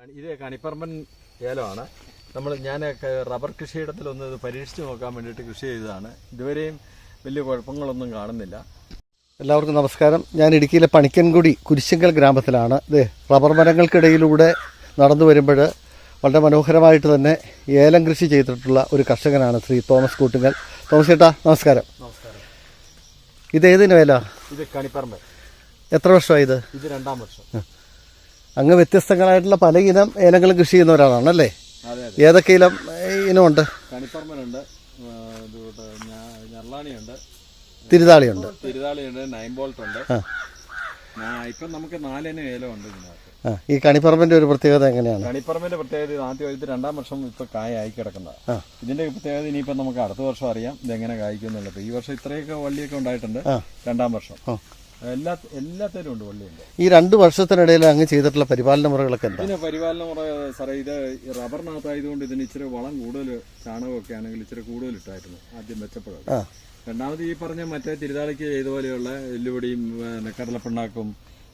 ഇത് കണിപ്പറമ്പൻ ഏലമാണ്. നമ്മൾ ഞാൻ റബ്ബർ കൃഷിയിടത്തിലൊന്ന് ഇത് പരീക്ഷിച്ച് നോക്കാൻ വേണ്ടിയിട്ട് കൃഷി ചെയ്തതാണ്. ഇതുവരെയും വലിയ കുഴപ്പങ്ങളൊന്നും കാണുന്നില്ല. എല്ലാവർക്കും നമസ്കാരം. ഞാൻ ഇടുക്കിയിലെ പണിക്കൻകുടി കുരിശിങ്കൽ ഗ്രാമത്തിലാണ്. ഇത് റബ്ബർ മരങ്ങൾക്കിടയിലൂടെ നടന്നു വരുമ്പോൾ വളരെ മനോഹരമായിട്ട് തന്നെ ഏലം കൃഷി ചെയ്തിട്ടുള്ള ഒരു കർഷകനാണ് ശ്രീ തോമസ് കൂട്ടുങ്കൽ തോമസ് ചേട്ടാ നമസ്കാരം. നമസ്കാരം. ഇത് ഏതിന് വേല ഇത് കണിപ്പറമ്പ് എത്ര വർഷമായി ഇത്? ഇത് രണ്ടാം വർഷം. അങ്ങ് വ്യത്യസ്തങ്ങളായിട്ടുള്ള പല ഇനം ഏലങ്ങളും കൃഷി ചെയ്യുന്ന ഒരാളാണ് അല്ലേ? ഏതൊക്കെ ഇനം ഇനമുണ്ട്? കണിപ്പറമ്പനുണ്ട് തിരുതാളിയുണ്ട്. തിരുതാളിയുണ്ട് നൈൻ ബോൾട്ട് ഉണ്ട് ഇപ്പം നമുക്ക് നാലിന് ഏലമുണ്ട് ഇതിനകത്ത്. ആ ഈ കണിപ്പറമ്പിന്റെ ഒരു പ്രത്യേകത എങ്ങനെയാണ്? കണിപ്പറമ്പിന്റെ പ്രത്യേകത ആദ്യം ഇത് രണ്ടാം വർഷം ഇപ്പൊ കായ ആയി കിടക്കുന്നത്. ഇതിന്റെ പ്രത്യേകത ഇനിയിപ്പോ നമുക്ക് അടുത്ത വർഷം അറിയാം ഇതെങ്ങനെ കായ്ക്കുന്നുള്ളത് ഈ വർഷം ഇത്രയൊക്കെ വള്ളിയൊക്കെ ഉണ്ടായിട്ടുണ്ട്. രണ്ടാം വർഷം. എല്ലാ എല്ലാത്തിലും ഉണ്ട് വള്ളിയുണ്ട്. ഈ രണ്ട് വർഷത്തിനിടയിൽ അങ്ങ് ചെയ്തിട്ടുള്ള പരിപാലന മുറകളൊക്കെ എന്താ? ഇതിന് പരിപാലന മുറ സാറേ ഇത് ഈ റബ്ബറിനകത്തായതുകൊണ്ട് ഇതിന് ഇച്ചിരി വളം കൂടുതൽ ചാണകമൊക്കെ ആണെങ്കിൽ ഇച്ചിരി കൂടുതൽ ഇട്ടായിരുന്നു ആദ്യം വെച്ചപ്പോഴൊക്കെ ആ. രണ്ടാമത് ഈ പറഞ്ഞ മറ്റേ തിരുതാളിക്ക് ചെയ്ത പോലെയുള്ള എല്ലുപൊടിയും പിന്നെ കടലപ്പിണ്ണാക്കും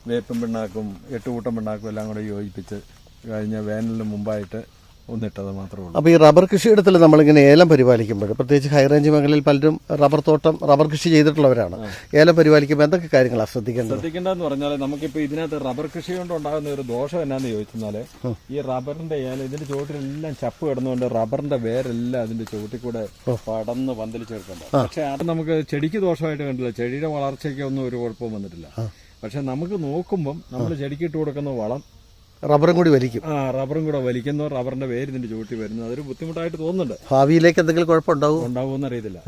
വേപ്പും പിണ്ണാക്കും എട്ടുകൂട്ടം പിണ്ണാക്കും എല്ലാം കൂടെ യോജിപ്പിച്ച് കഴിഞ്ഞ വേനലിന് മുമ്പായിട്ട് ഒന്നിട്ടത് മാത്രമേ ഉള്ളൂ. അപ്പോൾ ഈ റബ്ബർ കൃഷിയിടത്തിൽ നമ്മളിങ്ങനെ ഏലം പരിപാലിക്കുമ്പോൾ പ്രത്യേകിച്ച് ഹൈറേഞ്ച് മേഖലയിൽ പലരും റബ്ബർ തോട്ടം റബ്ബർ കൃഷി ചെയ്തിട്ടുള്ളവരാണ്. ഏലം പരിപാലിക്കുമ്പോൾ എന്തൊക്കെ കാര്യങ്ങളാണ് ശ്രദ്ധിക്കേണ്ടത്? ശ്രദ്ധിക്കേണ്ടതെന്ന് പറഞ്ഞാൽ നമുക്കിപ്പോൾ ഇതിനകത്ത് റബ്ബർ കൃഷി കൊണ്ട് ഉണ്ടാകുന്ന ഒരു ദോഷം എന്നാന്ന് ചോദിച്ചാൽ ഈ റബ്ബറിന്റെ ഏല ഇതിന്റെ ചുവട്ടിലെല്ലാം ചപ്പ് കിടന്നുകൊണ്ട് റബ്ബറിന്റെ വേരെല്ലാം അതിന്റെ ചുവട്ടിൽ കൂടെ പടന്ന് പന്തലിച്ചെടുക്കണ്ട പക്ഷെ അത് നമുക്ക് ചെടിക്ക് ദോഷമായിട്ട് കണ്ടില്ല. ചെടിയുടെ വളർച്ചയ്ക്ക് ഒന്നും ഒരു കുഴപ്പവും വന്നിട്ടില്ല. പക്ഷെ നമുക്ക് നോക്കുമ്പം നമ്മൾ ചെടിക്കിട്ട് കൊടുക്കുന്ന വളം റബ്ബറും കൂടി വലിക്കും. ആ റബ്ബറും കൂടെ വലിക്കുന്നു റബ്ബറിന്റെ വേര് ഇതിന്റെ ചൂട്ടി വരുന്നു അതൊരു ബുദ്ധിമുട്ടായിട്ട് തോന്നുന്നുണ്ട്. ഭാവിയിലേക്ക് എന്തെങ്കിലും കുഴപ്പമുണ്ടാവും? ഉണ്ടാവുമെന്ന് അറിയത്തില്ല.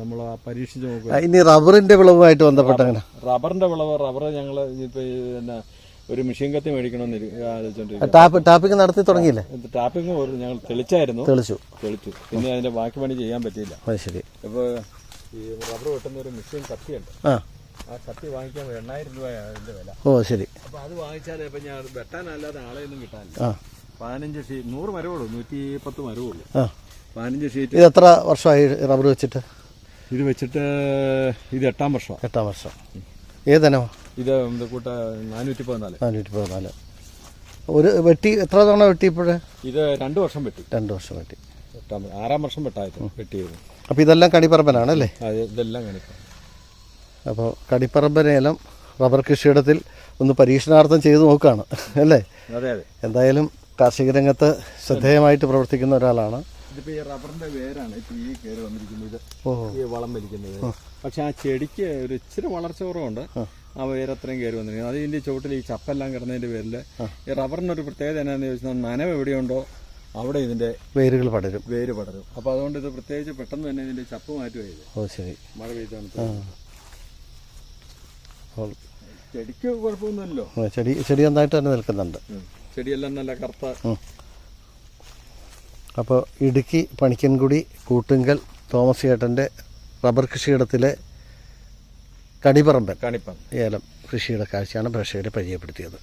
നമ്മൾ പരീക്ഷിച്ച് നോക്കുക ഇനി റബ്ബറിന്റെ വിളവുമായിട്ട് ബന്ധപ്പെട്ട അങ്ങനെ. റബ്ബറിന്റെ വിളവ് റബ്ബർ ഞങ്ങൾ ഇപ്പൊ പിന്നെ ഒരു മെഷീൻ കത്തി മേടിക്കണമെന്ന് ആലോചിച്ചോണ്ടിരിക്കും ടാപ്പിംഗ് നടത്തി തുടങ്ങിയില്ലേ? ടാപ്പിംഗ് ഞങ്ങൾ തെളിച്ചായിരുന്നു. തെളിച്ചു. തെളിച്ചു. പിന്നെ അതിന്റെ ബാക്കി പണി ചെയ്യാൻ പറ്റിയില്ല. ശരി. ഇപ്പൊ ഈ റബ്ബർ വെട്ടുന്ന ഒരു മെഷീൻ കത്തിയുണ്ട്. ആ. ആ കത്തി വാങ്ങിക്കാൻ എണ്ണായിരം രൂപയാണ് അതിന്റെ വില. ഓ ശരി. അപ്പൊ അത് വാങ്ങിച്ചാലേ ഇപ്പൊ ഞാൻ വെട്ടാനല്ലാതെ ആളെയൊന്നും കിട്ടാനില്ല. പതിനഞ്ച് ഷീറ്റ് നൂറ് മരവുള്ളൂ നൂറ്റി പത്ത് മരവുള്ളൂ പതിനഞ്ച് ഷീറ്റ് ഇത് എത്ര വർഷമായി റബ്ബർ വെച്ചിട്ട്? ഇത് വെച്ചിട്ട് ഇത് എട്ടാം വർഷം. എട്ടാം വർഷം. ഏതനോ ഇത് കൂട്ട നാനൂറ്റി പതിനാല് നാനൂറ്റി പതിനാല് ഒരു വെട്ടി എത്ര തവണ വെട്ടി ഇപ്പോഴേ? ഇത് രണ്ട് വർഷം വെട്ടി. രണ്ട് വർഷം വെട്ടി. എട്ടാം ആറാം വർഷം വെട്ടായിരുന്നു വെട്ടിയത്. അപ്പോൾ ഇതെല്ലാം കണിപ്പറമ്പനാണ് അല്ലേ ഇതെല്ലാം കാണിക്കാം അപ്പോൾ കടിപ്പറമ്പനേലം റബ്ബർ കൃഷിയിടത്തിൽ ഒന്ന് പരീക്ഷണാർത്ഥം ചെയ്തു നോക്കുകയാണ് അല്ലേ? അതെ അതെ. എന്തായാലും കാർഷിക രംഗത്ത് ശ്രദ്ധേയമായിട്ട് പ്രവർത്തിക്കുന്ന ഒരാളാണ്. ഇതിപ്പോ ഈ റബ്ബറിന്റെ വേരാണ് ഈ കയറി വന്നിരിക്കുന്നത്. ഇത് ഈ വളം വലിക്കുന്നത്. പക്ഷെ ആ ചെടിക്ക് ഒരു ഇച്ചിരി വളർച്ച കുറവുണ്ട്. ആ. വേരത്രയും കയറി വന്നിരിക്കുന്നത് അത് ഇതിന്റെ ചുവട്ടിൽ ഈ ചപ്പെല്ലാം കിടന്നതിന്റെ പേരിൽ ഈ റബ്ബറിനൊരു പ്രത്യേകത എന്നാന്ന് ചോദിച്ചാൽ നനവ് എവിടെയുണ്ടോ അവിടെ ഇതിന്റെ വേരുകൾ പടരും. വേര് പടരും. അപ്പൊ അതുകൊണ്ട് ഇത് പ്രത്യേകിച്ച് പെട്ടെന്ന് തന്നെ ഇതിന്റെ ചപ്പ് മാറ്റുക ഓ ശരി. മഴ പെയ്താണ്. അപ്പോൾ ചെടിക്ക് കുഴപ്പമൊന്നുമില്ലല്ലോ. ചെടി ചെടി നന്നായിട്ട് തന്നെ നിൽക്കുന്നുണ്ട്. ചെടിയെല്ലാം നല്ല കറുത്ത അപ്പോൾ ഇടുക്കി പണിക്കൻകുടി കൂട്ടുങ്കൽ തോമസ് ചേട്ടന്റെ റബ്ബർ കൃഷിയിടത്തിലെ കണിപ്പറമ്പൻ കണിപ്പറമ്പ് ഏലം കൃഷിയുടെ കാഴ്ചയാണ് പ്രേക്ഷകരെ പരിചയപ്പെടുത്തിയത്.